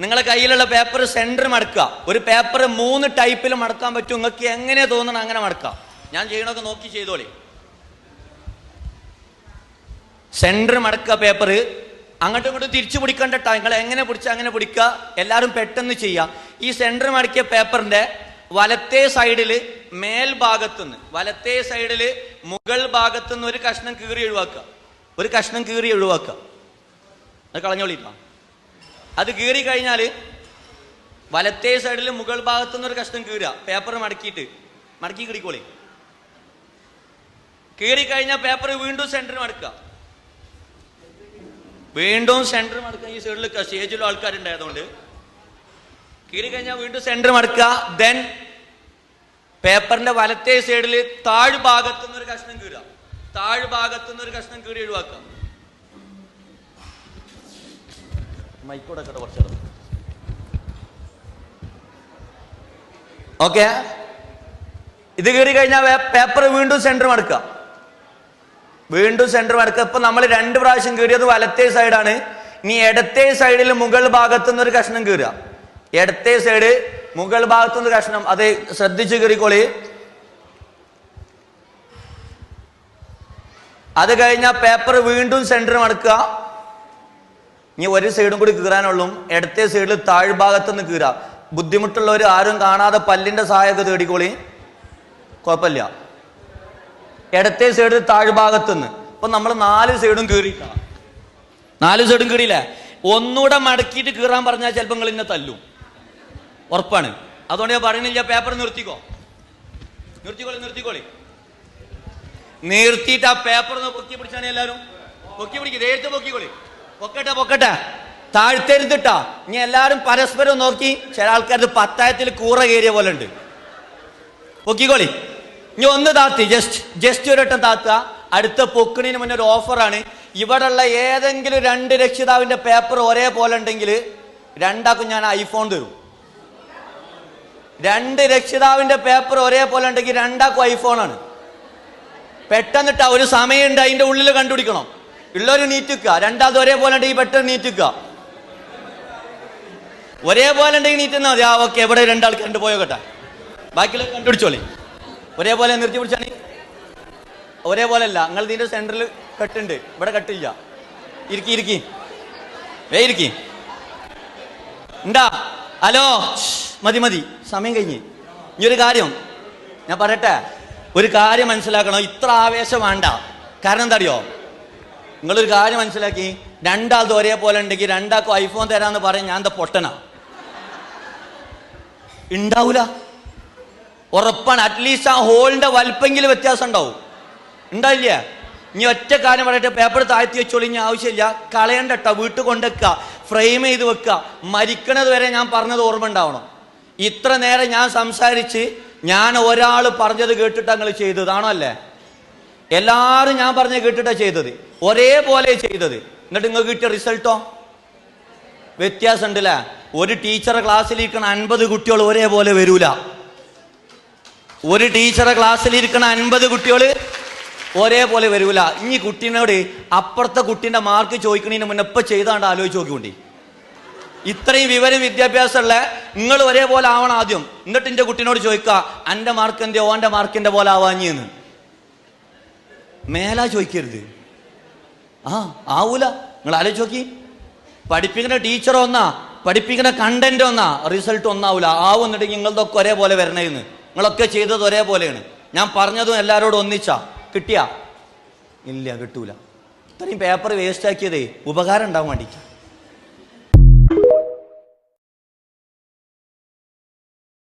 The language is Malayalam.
നിങ്ങളെ കയ്യിലുള്ള പേപ്പർ സെന്റർ മടക്കുക. ഒരു പേപ്പർ മൂന്ന് ടൈപ്പിൽ മടക്കാൻ പറ്റും. നിങ്ങൾക്ക് എങ്ങനെ തോന്നണം അങ്ങനെ മടക്കാം. ഞാൻ ചെയ്യണമൊക്കെ നോക്കി ചെയ്തോളി. സെന്റർ മടക്കുക പേപ്പർ അങ്ങോട്ടും ഇങ്ങോട്ടും തിരിച്ചു പിടിക്കേണ്ട. നിങ്ങൾ എങ്ങനെ പിടിച്ച അങ്ങനെ പിടിക്കുക. എല്ലാവരും പെട്ടെന്ന് ചെയ്യാം. ഈ സെന്റർ മടക്കിയ പേപ്പറിന്റെ വലത്തേ സൈഡിൽ മേൽഭാഗത്തുനിന്ന് വലത്തേ സൈഡിൽ മുകൾ ഭാഗത്തുനിന്ന് ഒരു കഷ്ണം കീറി ഒഴിവാക്കുക. ഒരു കഷ്ണം കീറി ഒഴിവാക്കുക. അത് കളഞ്ഞോളിട്ടോ. അത് കീറി കഴിഞ്ഞാൽ വലത്തേ സൈഡിൽ മുകൾ ഭാഗത്തുനിന്ന് ഒരു കഷ്ണം കീറുക. പേപ്പർ മടക്കിയിട്ട്. മടക്കി കിടിക്കോളി കീറി കഴിഞ്ഞാൽ പേപ്പർ വീണ്ടും സെന്ററിൽ മടക്കുക. വീണ്ടും സെന്റർ മടക്കുക. ഈ സൈഡിൽ സ്റ്റേജിലും ആൾക്കാരുണ്ടായതുകൊണ്ട്. കീറി കഴിഞ്ഞാൽ വീണ്ടും സെന്റർ മടക്കുക. ദെൻ പേപ്പറിന്റെ വലത്തേ സൈഡിൽ താഴ് ഭാഗത്തുനിന്ന് ഒരു കഷ്ണം കീറുക. താഴ് ഭാഗത്തുനിന്ന് ഒരു കഷ്ണം കീറി ഒഴിവാക്കുക. മൈക്കോടെ കുറച്ച് ഓക്കെ? ഇത് കയറി കഴിഞ്ഞാൽ പേപ്പർ വീണ്ടും സെന്റർ മടക്കുക വീണ്ടും സെന്റർ മടക്കുക ഇപ്പൊ നമ്മൾ രണ്ട് പ്രാവശ്യം കീറിയത് വലത്തേ സൈഡാണ് ഇനി ഇടത്തേ സൈഡിൽ മുകൾ ഭാഗത്തു നിന്ന് ഒരു കഷ്ണം കീറുക. ഇടത്തേ സൈഡ് മുകൾ ഭാഗത്തു നിന്ന് കഷ്ണം. അത് ശ്രദ്ധിച്ച് കീറിക്കോളി. അത് കഴിഞ്ഞാൽ പേപ്പർ വീണ്ടും സെന്റർ മടക്കുക ഇനി ഒരു സൈഡും കൂടി കീറാനുള്ളൂ. ഇടത്തെ സൈഡിൽ താഴ്ഭാഗത്ത് നിന്ന് കീറുക ബുദ്ധിമുട്ടുള്ളവർ ആരും കാണാതെ പല്ലിന്റെ സഹായമൊക്കെ തേടിക്കോളി. കുഴപ്പമില്ല. ഇടത്തെ സൈഡിൽ താഴ്ഭാഗത്ത് നിന്ന് ഇപ്പൊ നമ്മൾ നാല് സൈഡും കീറി. നാല് സൈഡും കീറിയില്ലേ? ഒന്നുകൂടെ മടക്കിയിട്ട് കീറാൻ പറഞ്ഞാൽ ചിലപ്പോൾ നിങ്ങൾ ഇന്നെ തല്ലും. ഉറപ്പാണ്. അതുകൊണ്ട് ഞാൻ പറയുന്നില്ല പേപ്പർ നിർത്തിക്കോ? നിർത്തിക്കോളി നിർത്തിക്കോളി. നിർത്തിയിട്ട് ആ പേപ്പർ ഒന്ന് പൊക്കി പിടിച്ചാണ് എല്ലാവരും? പൊക്കി പിടിക്കും. നേരത്തെ പൊക്കിക്കോളി. പൊക്കട്ടെ പൊക്കട്ടെ. താഴ്ത്തരുതിട്ടാ. ഇനി എല്ലാവരും പരസ്പരം നോക്കി ചില ആൾക്കാർക്ക് പത്തായത്തിൽ കൂറ കയറിയ പോലെ ഉണ്ട്. പൊക്കിക്കോളി. ഇനി ഒന്ന് താത്തി ജസ്റ്റ് ജസ്റ്റ് ഒരു വട്ടം അടുത്ത പൊക്കിണിന് മുന്നേ ഒരു ഓഫറാണ് ഇവിടെയുള്ള ഏതെങ്കിലും രണ്ട് രക്ഷിതാവിന്റെ പേപ്പർ ഒരേ പോലെ ഉണ്ടെങ്കിൽ രണ്ടാക്കും ഞാൻ ഐഫോൺ തരും. രണ്ട് രക്ഷിതാവിന്റെ പേപ്പർ ഒരേ പോലെ ഉണ്ടെങ്കിൽ രണ്ടാക്കും ആണ്. പെട്ടെന്നിട്ടാ ഒരു സമയമുണ്ട് അതിന്റെ ഉള്ളിൽ കണ്ടുപിടിക്കണം. ഉള്ളൊരു നീറ്റിക്കുക. രണ്ടാമത് ഒരേപോലെ ഉണ്ടെങ്കിൽ പെട്ടെന്ന് നീറ്റിക്കുക. ഒരേപോലെ ഉണ്ടെങ്കിൽ നീറ്റുന്ന മതി. ആ ഓക്കെ. എവിടെ രണ്ടാൾക്കാരുണ്ട് പോയോ കേട്ടാ. ബാക്കിയുള്ള കണ്ടുപിടിച്ചോളി. ഒരേപോലെ നിർത്തി പിടിച്ചാണ് ഒരേപോലെ അല്ല നിങ്ങൾ ഇതിന്റെ സെന്ററിൽ കെട്ടുണ്ട്. ഇവിടെ കെട്ടില്ല. ഇരിക്കി ഇരിക്കി. വേ ഇരിക്കി. ഉണ്ടാ ഹലോ. മതി മതി. സമയം കഴിഞ്ഞ്. ഇനി ഒരു കാര്യം. ഞാൻ പറയട്ടെ. ഒരു കാര്യം മനസ്സിലാക്കണം. ഇത്ര ആവേശം വേണ്ട. കാരണം എന്താ അറിയോ? നിങ്ങളൊരു കാര്യം മനസ്സിലാക്കി? രണ്ടാൾത് ഒരേപോലെ ഉണ്ടെങ്കിൽ രണ്ടാൾക്കും ഐഫോൺ തരാന്ന് പറയും ഞാൻ എന്താ പൊട്ടനാ? ഉണ്ടാവൂല ഉറപ്പാണ്. അറ്റ്ലീസ്റ്റ് ആ ഹോളിന്റെ വലിപ്പെങ്കിലും വ്യത്യാസം ഉണ്ടാവും. ഉണ്ടാവില്ല ഇനി ഒറ്റ കാര്യം പറയട്ടെ. പേപ്പർ താഴ്ത്തി വെച്ചോളി ഇനി ആവശ്യമില്ല. കളയണ്ട കേട്ടോ വീട്ടിൽ കൊണ്ടുവെക്കുക. ഫ്രെയിം ചെയ്ത് വെക്കുക. മരിക്കണത് വരെ ഞാൻ പറഞ്ഞത് ഓർമ്മ ഉണ്ടാവണം. ഇത്ര നേരം ഞാൻ സംസാരിച്ച് ഞാൻ ഒരാൾ പറഞ്ഞത് കേട്ടിട്ട് നിങ്ങൾ ചെയ്തതാണോ അല്ലേ? എല്ലാവരും ഞാൻ പറഞ്ഞ കേട്ടിട്ടാ ചെയ്തത്. ഒരേപോലെ ചെയ്തത്. എന്നിട്ട് നിങ്ങൾക്ക് കിട്ടിയ റിസൾട്ടോ വ്യത്യാസം ഉണ്ടല്ല ഒരു ടീച്ചറെ ക്ലാസ്സിലിരിക്കണ അൻപത് കുട്ടികൾ ഒരേപോലെ വരൂല. ഒരു ടീച്ചറെ ക്ലാസ്സിലിരിക്കണ അൻപത് കുട്ടികൾ ഒരേപോലെ വരൂല. ഇനി കുട്ടീനോട് അപ്പുറത്തെ കുട്ടീന്റെ മാർക്ക് ചോദിക്കണതിന് മുന്നേ ഇപ്പം ചെയ്താണ്ട് ആലോചിച്ച് നോക്കിക്കൊണ്ടി. ഇത്രയും വിവരം വിദ്യാഭ്യാസമുള്ള നിങ്ങൾ ഒരേപോലെ ആവണം ആദ്യം. എന്നിട്ട് എന്റെ കുട്ടീനോട് ചോദിക്കുക എന്റെ മാർക്ക് എന്തേ ഓന്റെ മാർക്കിന്റെ പോലെ ആവാഞ്ഞെന്ന്. മേലാ ചോദിക്കരുത്. ആ ആവൂല. നിങ്ങൾ ആലോചിച്ച് നോക്കി. പഠിപ്പിക്കുന്ന ടീച്ചർ ഒന്നാ പഠിപ്പിക്കുന്ന കണ്ടന്റ് ഒന്നാ റിസൾട്ട് ഒന്നാവൂല. ആവുന്നുണ്ടെങ്കിൽ നിങ്ങളതൊക്കെ ഒരേപോലെ വരണേന്ന്. നിങ്ങളൊക്കെ ചെയ്തത് ഒരേപോലെയാണ്. ഞാൻ പറഞ്ഞതും എല്ലാവരോടും ഒന്നിച്ചാ. കിട്ടിയാ? ഇല്ല കിട്ടൂല. ഇത്രയും പേപ്പർ വേസ്റ്റ് ആക്കിയതേ ഉപകാരം ഉണ്ടാവാൻ വേണ്ടിയിട്ട്